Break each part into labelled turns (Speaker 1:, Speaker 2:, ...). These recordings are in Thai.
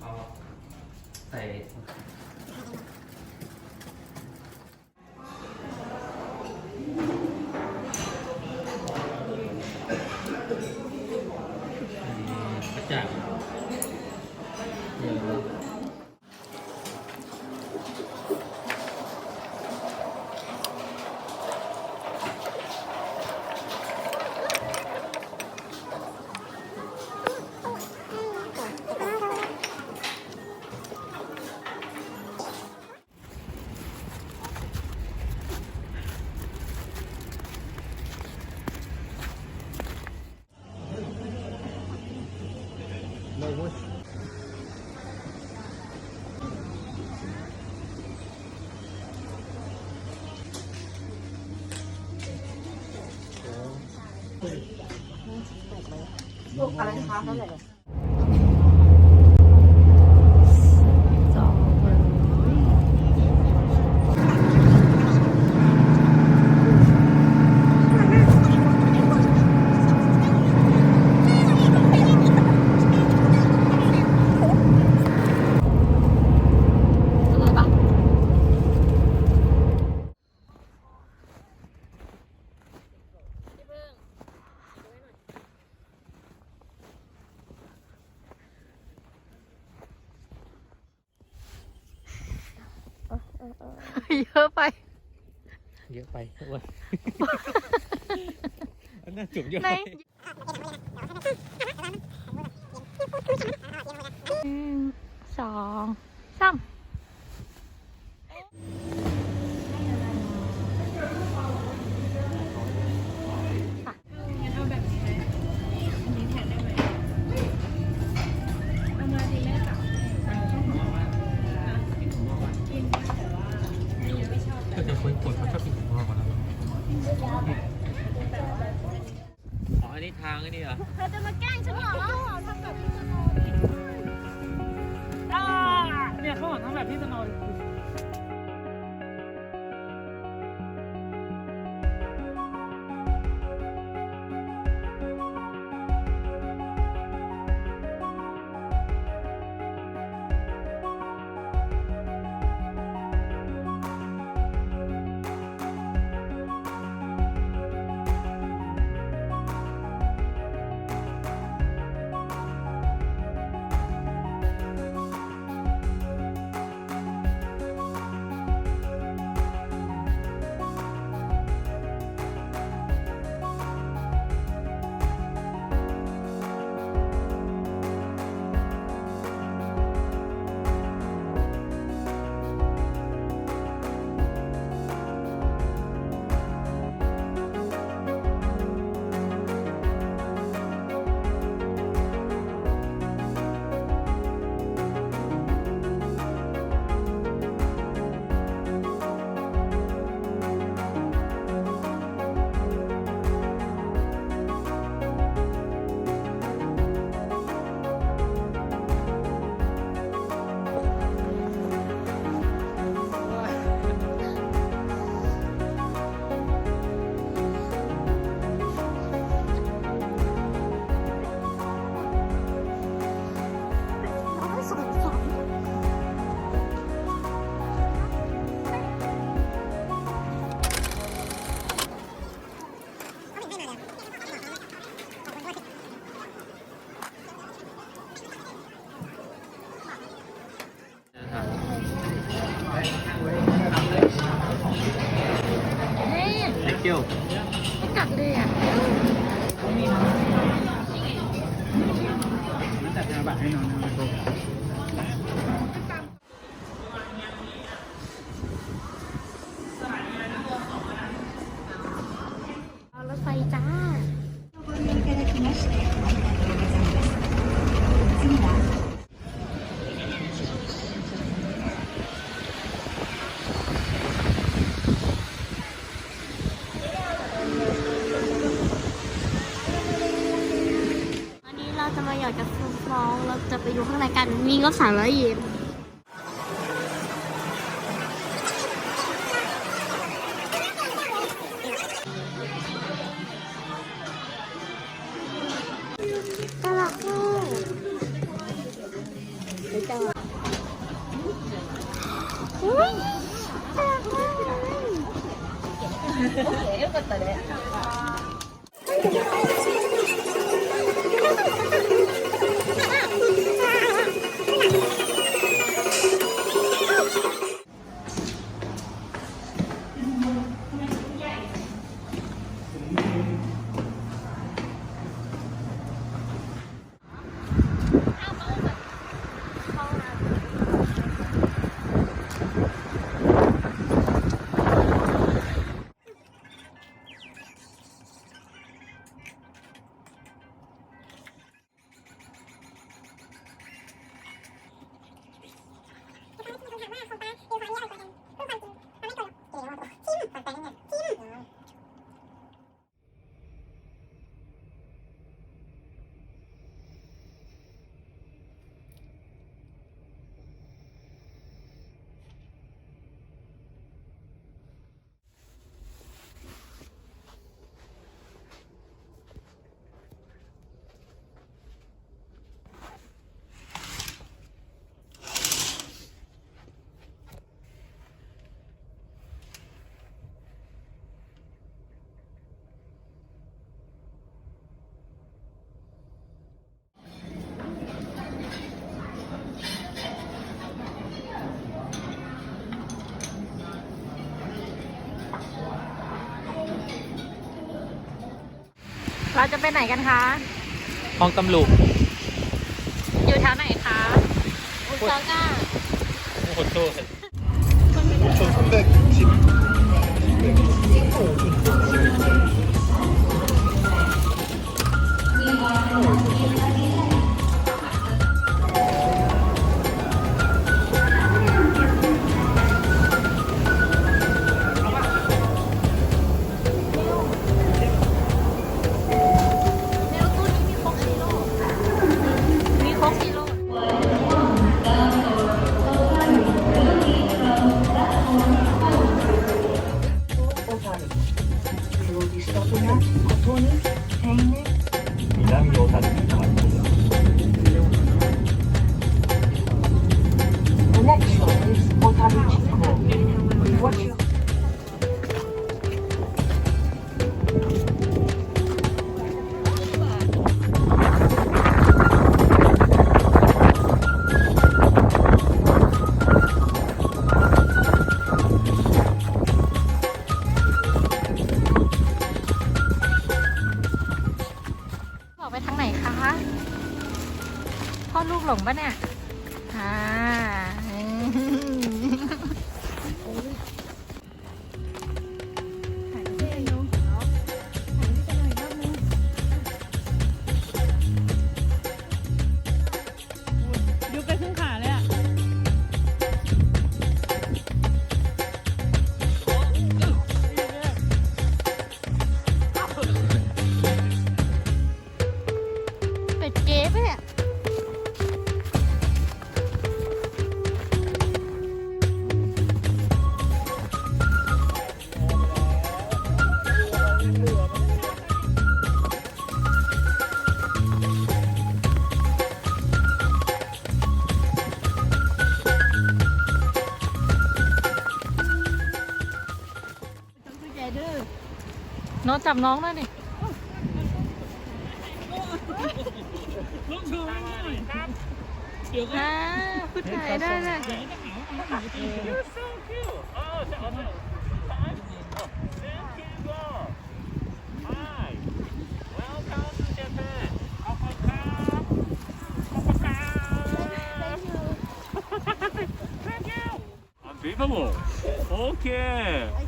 Speaker 1: เอาใส่กร
Speaker 2: อะไรคะ
Speaker 3: สองร้อยอร่อยปะ เยอะไป
Speaker 1: เยอะไปอ้วนอันน่าจุกเยอะ
Speaker 3: ใน
Speaker 1: ไป
Speaker 3: หนึ่งสองสาม
Speaker 1: อ๋อ อันนี้ทางอันนี้เหรอ
Speaker 3: เธอจะมาแกล้งฉันเหรอทำแบบพี่สโน
Speaker 2: เนี่ยเขาบอกทั้งแบบพี่สโนว์
Speaker 3: มี
Speaker 2: งบ
Speaker 3: สามร้อยเยน เราจะไปไหนกันคะ
Speaker 1: ห้องตำรวจ
Speaker 3: อยู่แถวไหนคะ
Speaker 2: อุซาก้า
Speaker 1: โคตรโตเ Thank
Speaker 3: you. จับน้องด้วยดิ
Speaker 1: ลูกชูไม่หน่อยครับเดี๋ยวก็
Speaker 3: อ่าพูดไทยได้เลย
Speaker 1: You're so cute. Oh, th- oh, no. Thank you. Oh, thank you, girl. Hi. Welcome to Japan. ขอบคุณครับขอบคุณครับ Thank you. Unbelievable. Okay.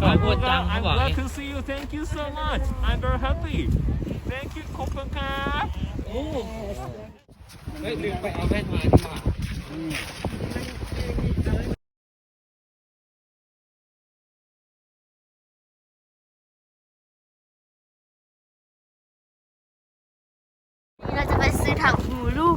Speaker 3: ขอบคุณจัง
Speaker 1: I'm
Speaker 3: เขาบอก
Speaker 1: glad to see you. Thank you so much. I'm very happy. Thank you. ขอบคุณครับโอ้เฮ้ยลืมไปเอาแว่นมาดีกว่า
Speaker 2: เราจะไปซื้อถังหูลูก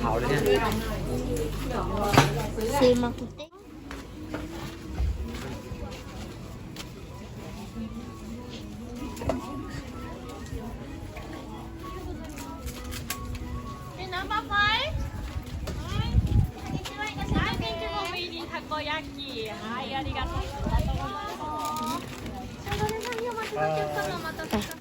Speaker 2: เอา
Speaker 1: เผาเลยเนี่ย
Speaker 2: ซีมาคุเตะ
Speaker 3: นี่น้ำปลาไฟเป็น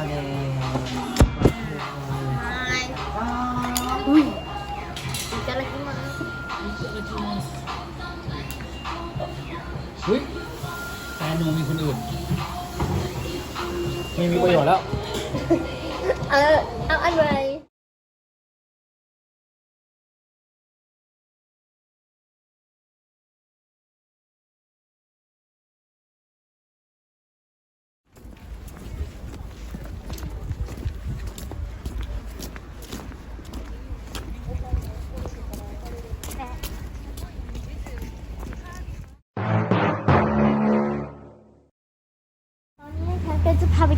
Speaker 3: Uy. อุ้
Speaker 1: ยแฟนดูมีคนอื่นไม่มีประโยชน์แล้ว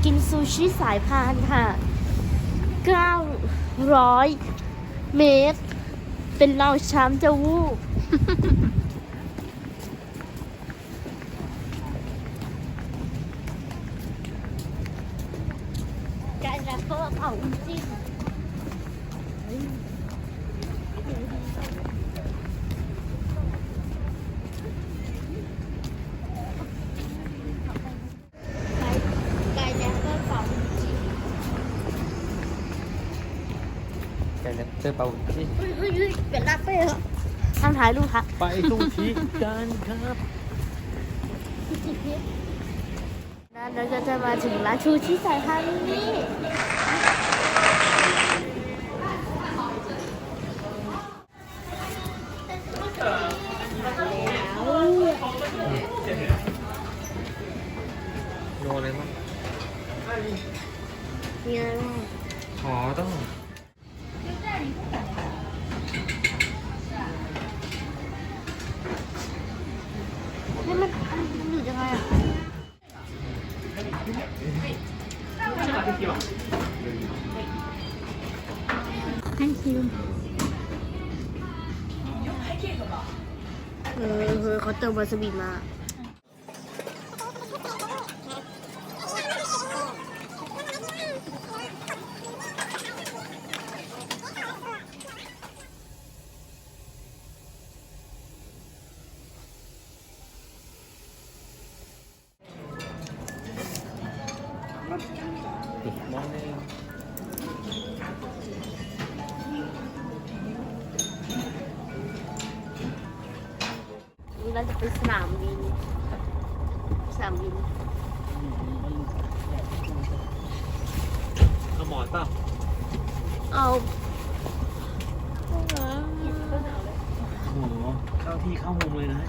Speaker 2: กินซูชิสายพานค่ะ 900 เมตร เป็นเราชามจะวูบการรับเพิ่มเอาจิ้มไก่แรปเปอร์เผาจิ้ม
Speaker 1: แก เจอเปล่าที่
Speaker 2: เฮ้ยเฮ้ยเฮ้ยเป็นแรปเปเหรอทำถ่ายรูปครับ
Speaker 1: ไปซูชิกันครับ
Speaker 2: นั้นเราจะมาถึงร้านชูชิสายพันนี่
Speaker 1: อ
Speaker 2: อเออเขาเติมวาซาบิมา สนามบิน
Speaker 1: เอาหมอนเปล่า
Speaker 2: เอาเหรอ
Speaker 1: โอ้โหเข้าที่เข้ามุมเลยนะ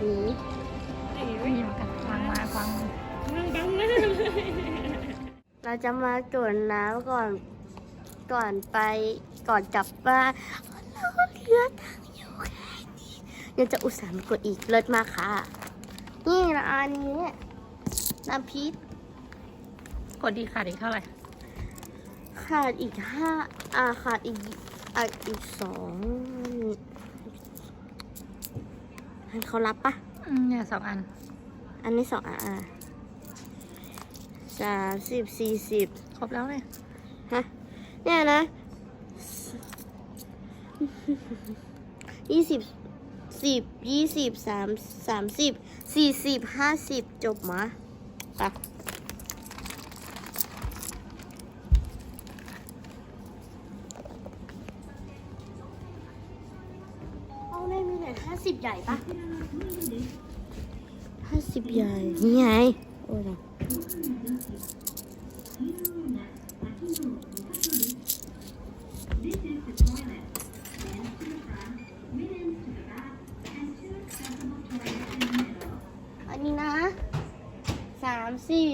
Speaker 2: หมี
Speaker 3: หนีมากันฟังมาฟังนั่งบังน้าเลย
Speaker 2: เราจะมาตรวจน้ำก่อน ก่อนไปก่อนกลับบ้านเราเหลือตังอยู่แค่นี้ยังจะอุตส่าห์มากดอีกเลิศมากค่ะ นี่นะอันนี้น้ำพริก
Speaker 3: กดดีค่ะดีเท่าไหร่
Speaker 2: ขาดอีกห้าอ่าขาดอีกอ่าอีกสอง ให้เขารับปะ
Speaker 3: อืมเนี่ยสองอัน
Speaker 2: อันนี้สองอะอะสามสิบสี่สิบ
Speaker 3: ครบแล้วเนี่ย
Speaker 2: ฮะเนี่ยนะยี่สิบสิบยี่สิบสามสามสิบสี่สิบห้าสิบจบมาไปเใหญ่ปะห้าสิบใหญ่ นี่ไง โอ้ยอันนี้นะสามสี่